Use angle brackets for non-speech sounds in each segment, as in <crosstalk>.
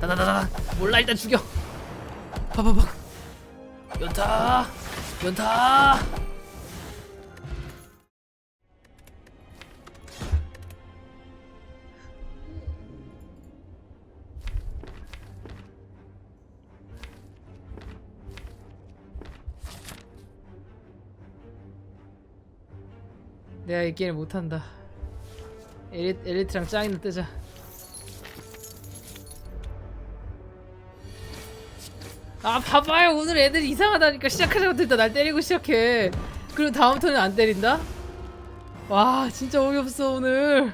다다다다 몰라 일단 죽여. 봐봐봐. 연타 연타. 내가 이 게임 못한다. 엘리, 엘리트랑 짱이나 뜨자 아 봐봐요. 오늘 애들이 이상하다니까 시작하자마자 날 때리고 시작해. 그리고 다음 턴은 안 때린다? 와 진짜 어이없어 오늘.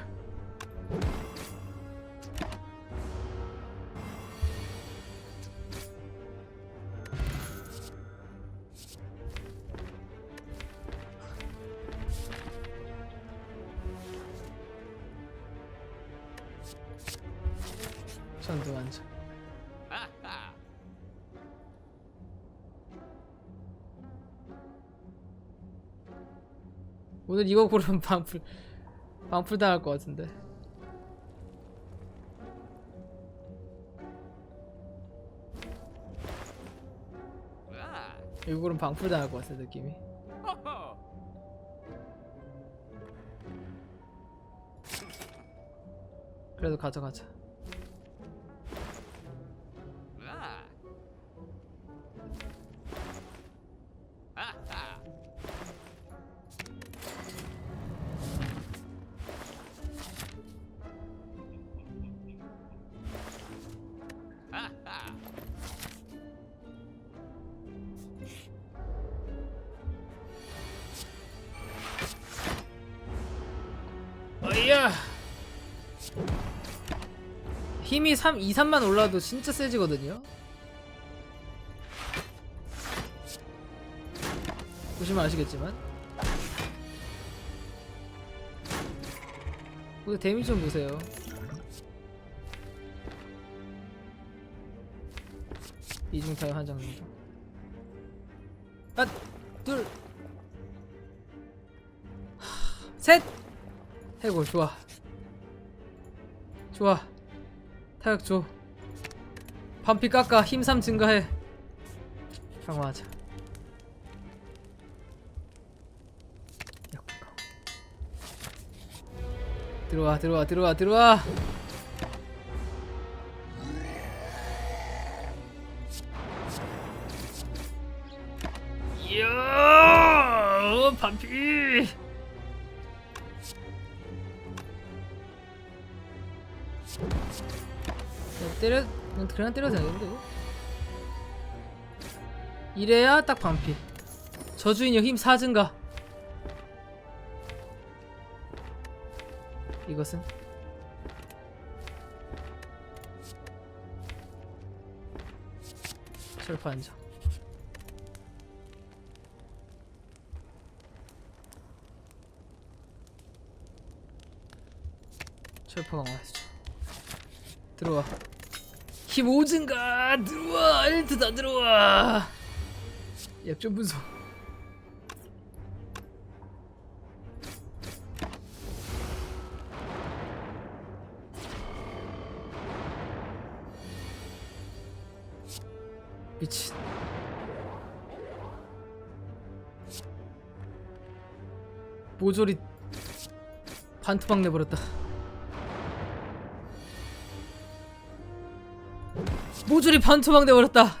전두 완전 오늘 이거 고르면 <laughs> 방풀 방풀 당할 것 같은데. 이거 고르면 방풀 당할 것 같아 느낌이. 그래도 가져가자 힘이 3, 2, 3만 올라도 진짜 세지거든요? 보시면 아시겠지만. 근데 데미지 좀 보세요. 이중 타임 한장 정도 하나 둘. 하, 셋. 해골 좋아. 좋아 타격 줘. 반피 깎아. 힘3 증가해. 강화하자. 들어와 들어와 들어와 들어와 그냥, 때려도 되는데? 이래야 딱 반피. 저주인형 힘 4증가. 이것은? 한장 철파 강화했어 들어와 힘 5증가 들어와 엘리트 다 들어와! 약점 분석. 미친. 모조리 반투방 내버렸다 모조리 반투방 돼버렸다.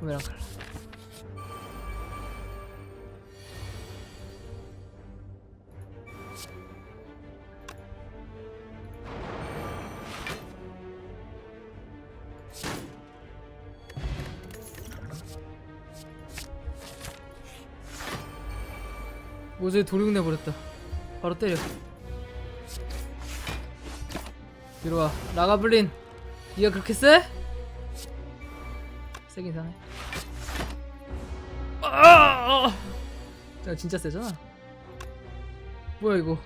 부메랑 칼라. 모조리 도륙 내버렸다. 바로 때려 뒤로 와. 라가블린. 니가 그렇게 세? 세긴 사네. 아! 야, 진짜 세잖아. 뭐야 이거.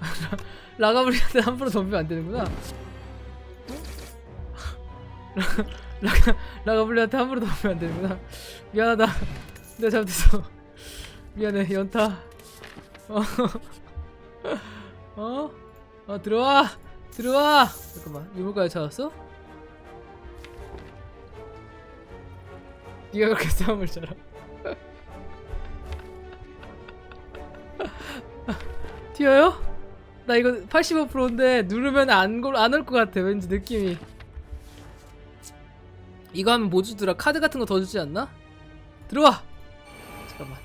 <laughs> 라가블린한테 함부로 덤비면 안 되는구나. 어? 라가, 라가, 라가블린한테 함부로 덤비면 안 되는구나. 미안하다. 내가 잘못했어. 미안해 연타. 어? <laughs> 어? 어 들어와 들어와 잠깐만 유물까지 찾았어? 네가 그렇게 싸움을 잘하 <laughs> 튀어요? 나 이거 85%인데 누르면 안안올 것 같아 왠지 느낌이 이거 하면 뭐 주더라 카드 같은 거 더 주지 않나? 들어와 잠깐만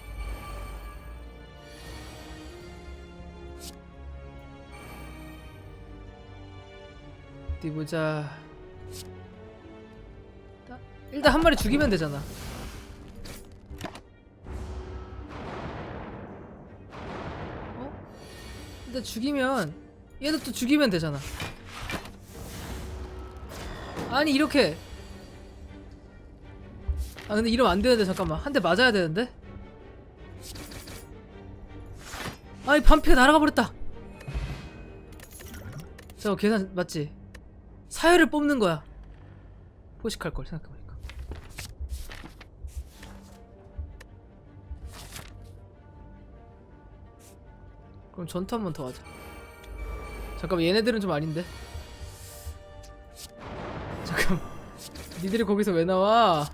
어디 보자. 일단- 한 마리 죽이면 되잖아. 어? 일단 죽이면 얘도 또 죽이면 되잖아. 아니 이렇게. 아 근데 이러면 안 되는데 잠깐만. 한 대 맞아야 되는데? 아이 반피가 날아가 버렸다. 저거 계산 맞지? 사혈을 뽑는 거야. 포식할 걸 생각해보니까. 그럼 전투 한 번 더 하자. 잠깐만 얘네들은 좀 아닌데? 잠깐 니들이 거기서 왜 나와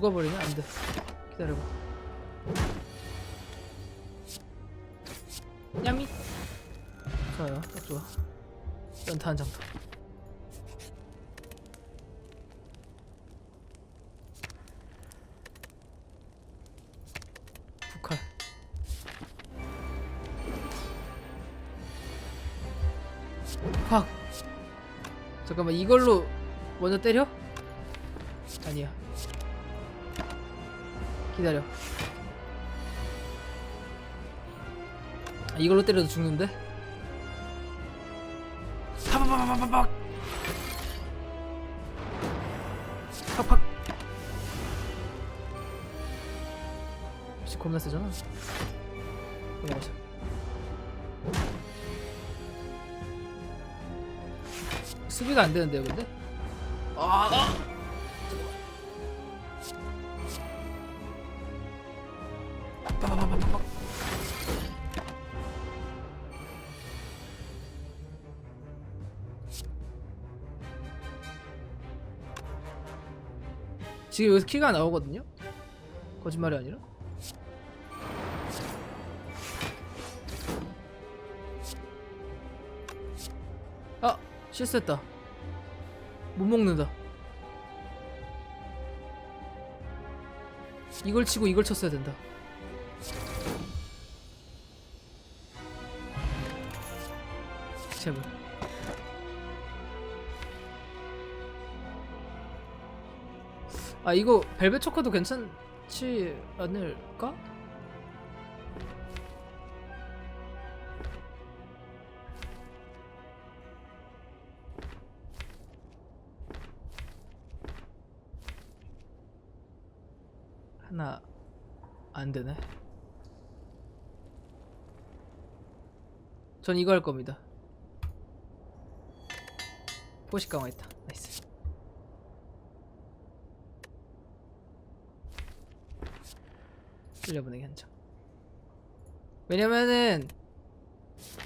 죽어버리네. 안돼. 기다려봐. 냠미. 좋아요. 딱 좋아. 연타 한 장 더 북한 확! 잠깐만 이걸로 먼저 때려? 아니야 기다려. 아, 이걸로 때려도 죽는데? 파파파파파팍. 팍팍. 역시 겁나 세잖아. 넘어가자 수비가 안 되는데요 근데? 아, 지금 여기서 키가 나오거든요? 거짓말이 아니라? 아! 실수했다 못 먹는다 이걸 치고 이걸 쳤어야 된다 제발 아 이거 벨벳 초코도 괜찮지 않을까? 하나 안 되네. 전 이거 할 겁니다. 포식 강화했다. 나이스. 끌려보내기 한 장. 왜냐면은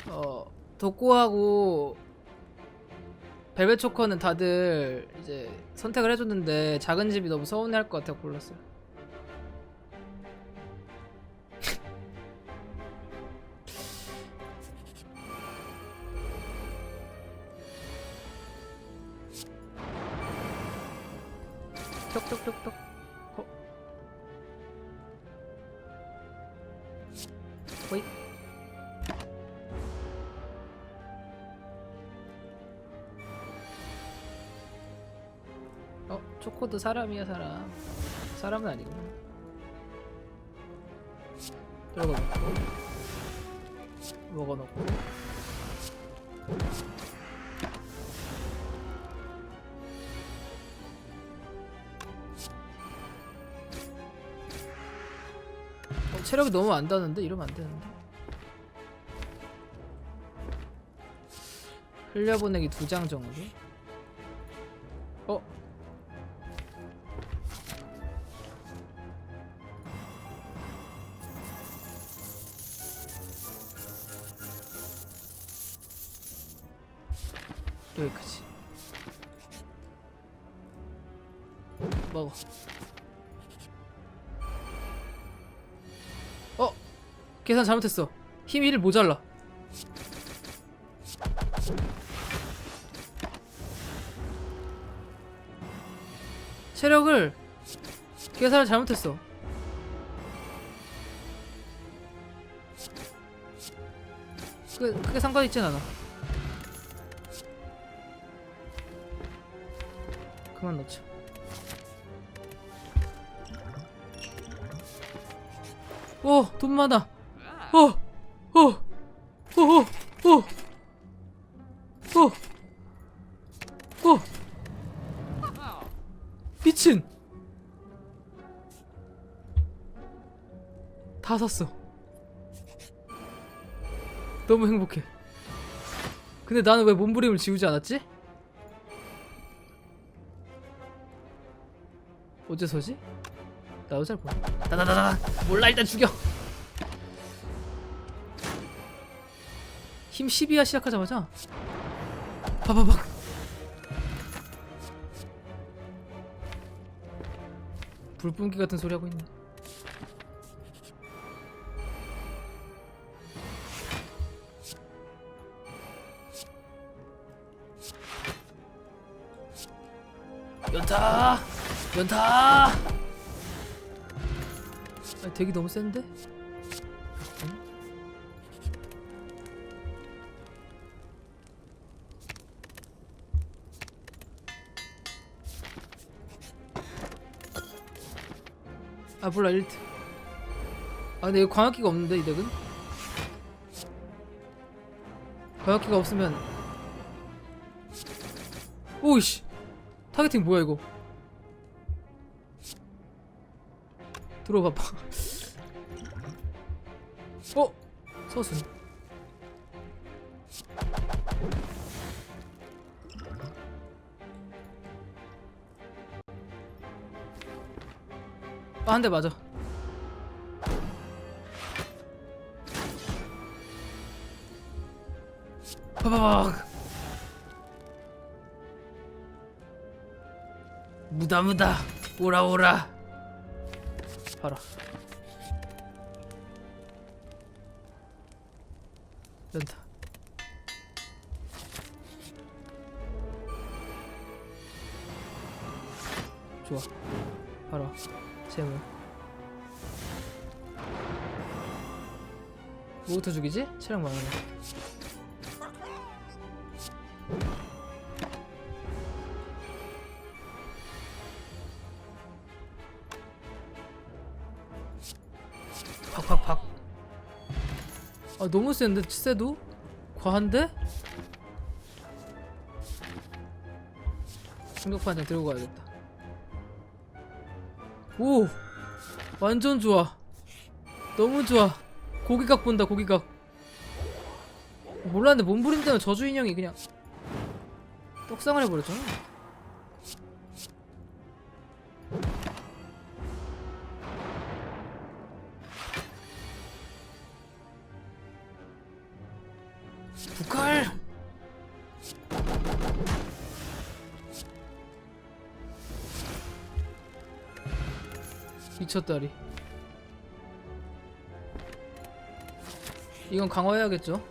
어 독고하고 벨벳 초커는 다들 이제 선택을 해줬는데 작은 집이 너무 서운해할 것 같아 골랐어요. <laughs> 톡톡톡톡. 호이. 어, 초코도 사람이야 사람. 사람은 아니구나. 들어가 놓고 먹어 놓고. 체력이 너무 안 닿는데 이러면 안 되는데. 흘려보내기 두 장 정도. 어 계산 잘못했어. 힘 1 모자라. 체력을 계산을 잘못했어. 그, 크게 상관 있진 않아. 그만 넣자. 오, 돈 많아. 어, 어, 어, 어, 어, 어, 어, 어. 미친. 다 샀어. 너무 행복해. 근데 나는 왜 몸부림을 지우지 않았지? 어째서지? 나도 잘 몰라. 다다다다. 몰라 일단 죽여. 힘 12야 시작하자마자 바바박. 불뿜기 같은 소리 하고 있네. 연타! 연타! 아, 대기 너무 센데? 아 몰라 1트 아 근데 이거 광역기가 없는데 이 덱은? 광역기가 없으면. 오이씨. 타겟팅 뭐야 이거? 들어봐봐. <laughs> 어? 서순 아 한 대 맞아. 바바박 무다 무다. 오라 오라. 봐라. 연타. 좋아. 봐라 재물 뭐부터 죽이지? 체력 많으네 팍팍팍 아 너무 센데 치세도? 과한데? 충격판장 들고 가야겠다 오 완전 좋아. 너무 좋아. 고기각 본다 고기각. 몰랐는데 몸부림 때문에 저주 인형이 그냥 떡상을 해버렸잖아 미쳤다리. 이건 강화해야겠죠?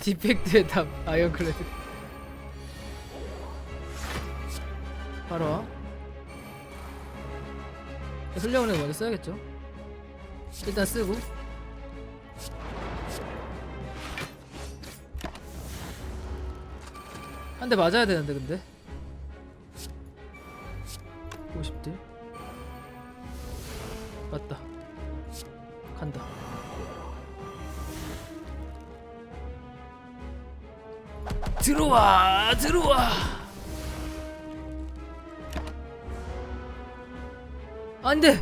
디펙트의 답 아이언클레드. 바로 와. 거 먼저 써야겠죠? 일단 쓰고 한 대 맞아야 되는데 근데. 50대? 맞다. 간다. 들어와 들어와. 안돼!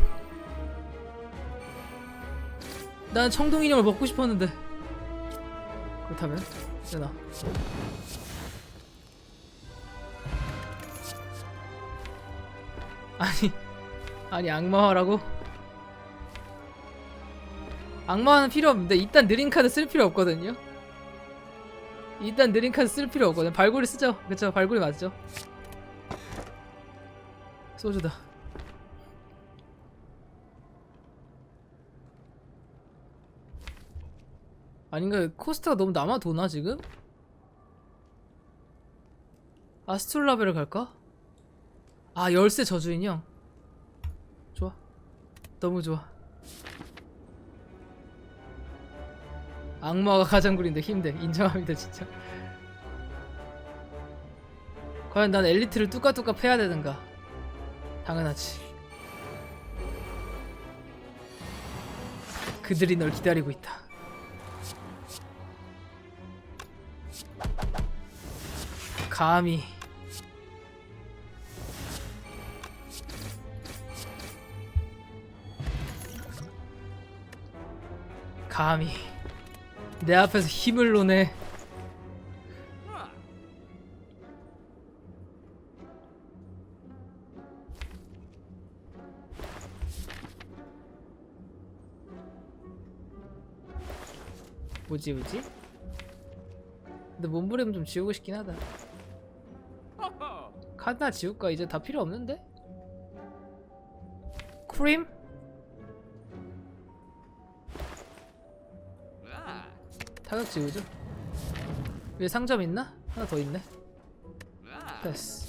난 청동 인형을 먹고 싶었는데. 그렇다면 되나 아니 악마화라고 악마는 필요 없는데 일단 느린 카드 쓸 필요 없거든요. 일단 느린 카드 쓸 필요 없거든. 발골이 쓰죠. 그쵸? 발골이 맞죠? 소주다. 아닌가 코스트가 너무 남아 도나 지금? 아스툴라벨을 갈까? 아 열쇠 저주인형 너무 좋아. 악마가 가장 구린데 힘내 인정합니다 진짜. 과연 난 엘리트를 뚜까뚜까 패야 되는가? 당연하지. 그들이 널 기다리고 있다. 감히 감히 내 앞에서 힘을 노네 뭐지 뭐지? 근데 몸부림 좀 지우고 싶긴 하다 <laughs> 카드 하나 지울까? 이제 다 필요 없는데? 크림? 타격 지우죠? 위에 상점 있나? 하나 더 있네. 됐어.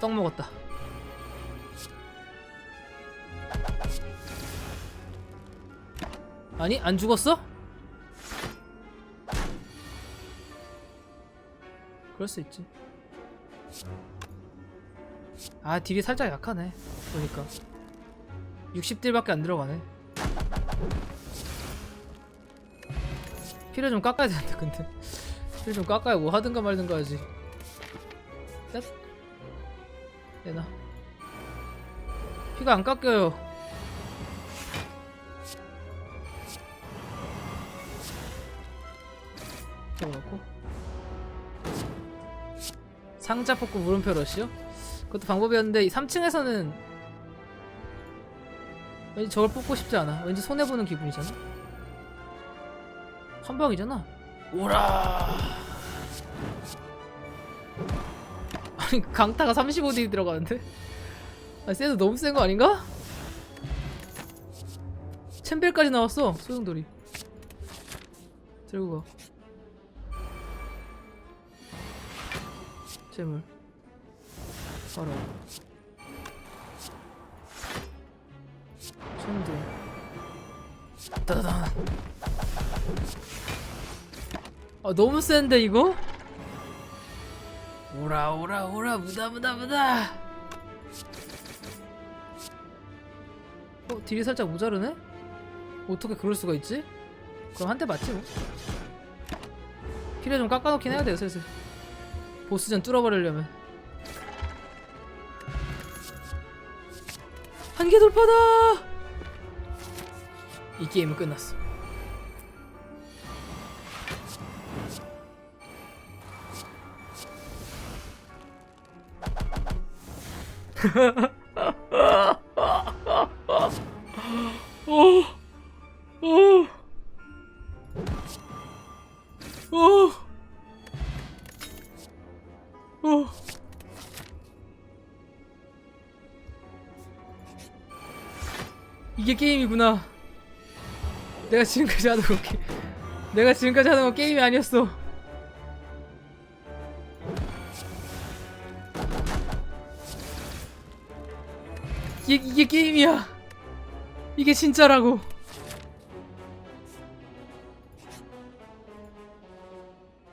떡 먹었다. 아니 안 죽었어? 그럴 수 있지. 아 딜이 살짝 약하네. 보니까 60딜밖에 안 들어가네. 피를 좀 깎아야 되는데 근데. 피를 좀 깎아야 뭐 하든가 말든가 하지. 넷 내놔. 피가 안 깎여요. 넣고. 상자 뽑고 물음표 러시요? 그것도 방법이었는데 3층에서는 왠지 저걸 뽑고 싶지 않아. 왠지 손해보는 기분이잖아. 한 방이잖아. 오라. 아니 강타가 35딜 들어가는데? 아니 쎄도 너무 센 거 아닌가? 챔벨까지 나왔어 소용돌이. 들고 가. 재물. 바로 따단 아 너무 센데 이거? 오라 오라 오라 무다 무다 무다. 어 딜이 살짝 모자르네? 어떻게 그럴 수가 있지? 그럼 한 대 맞지 뭐. 필요 좀 깎아놓긴 해야 돼요 슬슬. 보스전 뚫어버리려면. 한계 돌파다 이 게임은 끝났어. 이게 게임이구나. 내가 지금까지 하던 거 게... 내가 지금까지 하던 거 게임이 아니었어. 이게, 이게 게임이야. 이게 진짜라고.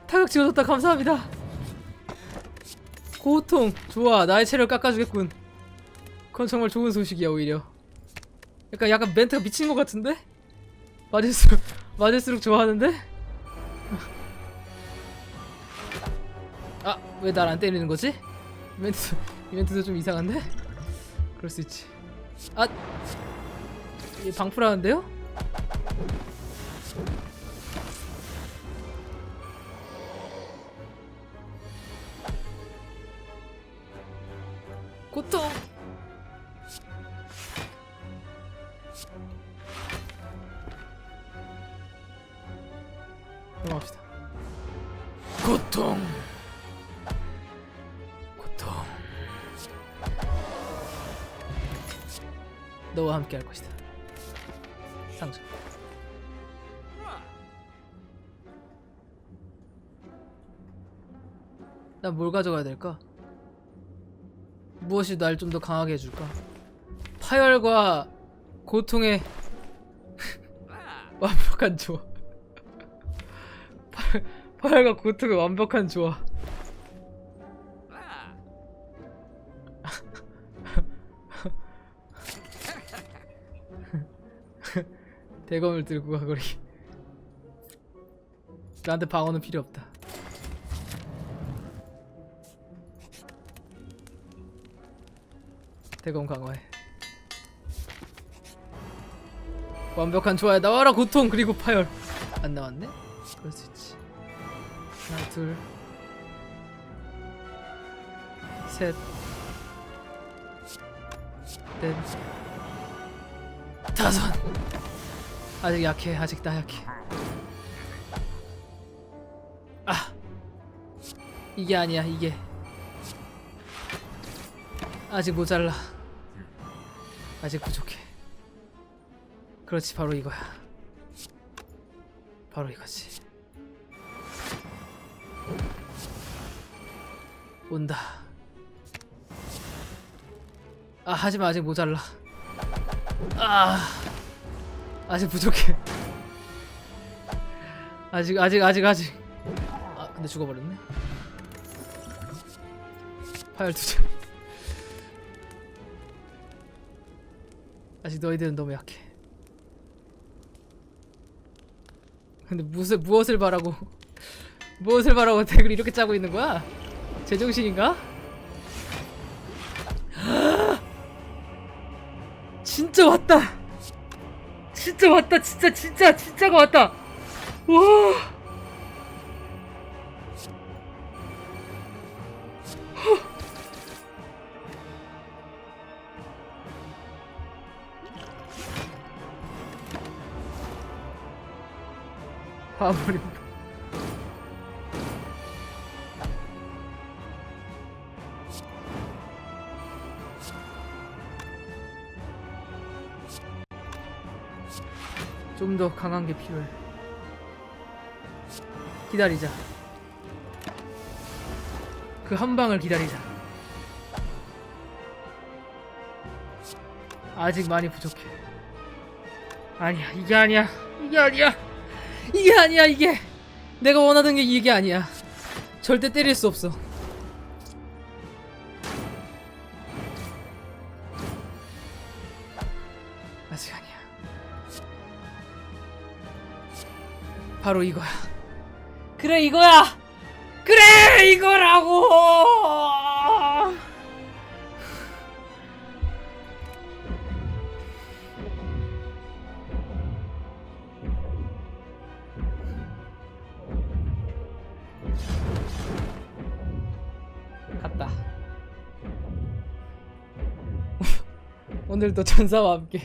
타격 지워줬다 감사합니다. 고통 좋아 나의 체력 깎아주겠군 그건 정말 좋은 소식이야 오히려 약간 약간 멘트가 미친 것 같은데 맞을수록 맞을수록 좋아하는데? 아 왜 날 안 때리는 거지? 이 멘트 이 멘트도 좀 이상한데? 그럴 수 있지. 아이 방풀하는데요 난 뭘 가져가야 될까? 무엇이 날 좀 더 강하게 해줄까? 파열과 고통의 <laughs> 완벽한 조화. 파- 파열과 고통의 완벽한 조화. <laughs> 대검을 들고 가거리. 나한테 방어는 필요 없다. 대검 강화해. 완벽한 조화야 나와라 고통 그리고 파열. 안 나왔네? 그럴 수 있지. 하나 둘. 셋. 넷. 다섯. 아직 약해. 아직 나 약해. 아. 이게 아니야. 이게. 아직 모자라. 아직 부족해. 그렇지 바로 이거야. 바로 이거지. 온다. 아 하지만 아직 모자라. 아 아직 부족해. 아직 아직 아직 아직. 아 근데 죽어버렸네. 파열 두자. 아직 너희들은 너무 약해. 근데 무엇을 무엇을 바라고 무엇을 바라고 덱을 이렇게 짜고 있는 거야? 제정신인가? <gasps> 진짜 왔다. 진짜 왔다. 진짜 진짜 진짜가 왔다. 와. 봐버린다. 좀 더 강한 게 필요해. 기다리자. 그 한 방을 기다리자. 아직 많이 부족해. 아니야, 이게 아니야. 이게 아니야. 이게 아니야, 이게. 내가 원하던 게 이게 아니야. 절대 때릴 수 없어. 아직 아니야. 바로 이거야. 그래 이거야. 그래 이거라고. 오늘도 전사와 함께.